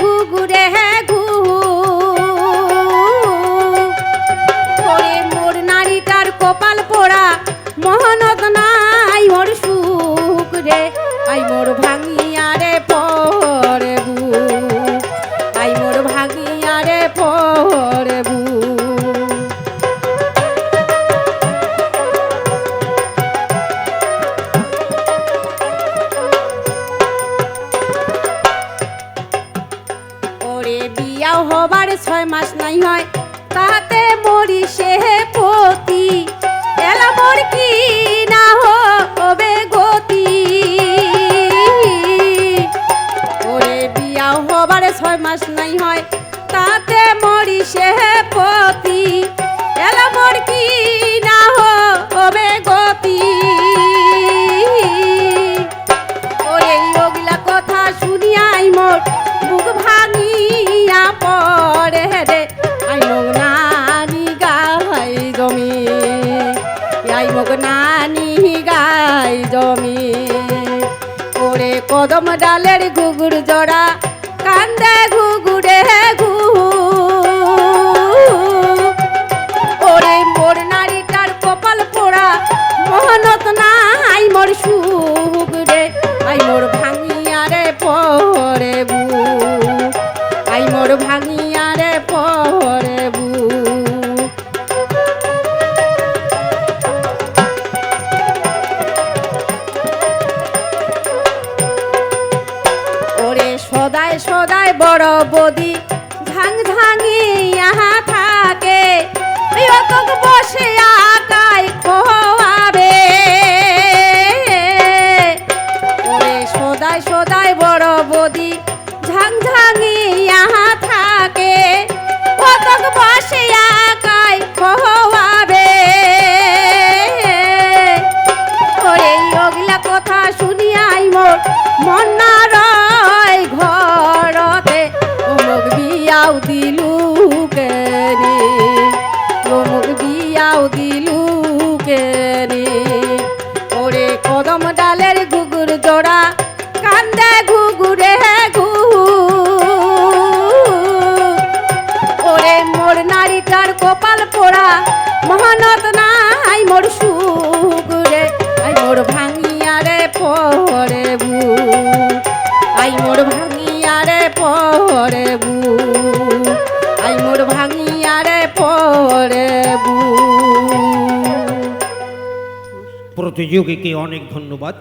ঘুঘুরে হে ঘু ওরে মোর নারীটার কপাল পোড়া, মহনত নাই মোর সুখ রে। আই মোর ভাঙিয়া রে পরে আই মোর ভাঙিয়া রে পরে বু বিয়াও হবার ছয় মাস নাই হয়। তাতে মরি সে পতি। এলা মোর কি না হবে গতি? ওরে বিয়া হবার ছয় মাস নাই হয়। আই মোক নানি গাই জমি। ওরে কদম ডালের ঘুঘুর জড়া, কান্দে ঘুঘুরে ঘু। ওরে মোর নারীটার কপাল পোড়া, মহনত নাই মোর সুখ আই মোর ভাঙিয়া রে পরে বু। আই মোর ভাঙিয়া সদায় সদায় বড় বদি ঝাং ইহা থাকে বিয়াও দিলু কেনি ওরে কদম ডালের গুগুর জোড়া, কান্দে ঘুঘুরে ঘু। ওরে মোর নারীটার কপাল পোড়া, মহানত নাই মোর সুখ রে আই মোর ভাঙিয়া রে পরে বু। আই মোর ভাঙিয়া রে পরে বু। প্রতিযোগীকে অনেক ধন্যবাদ।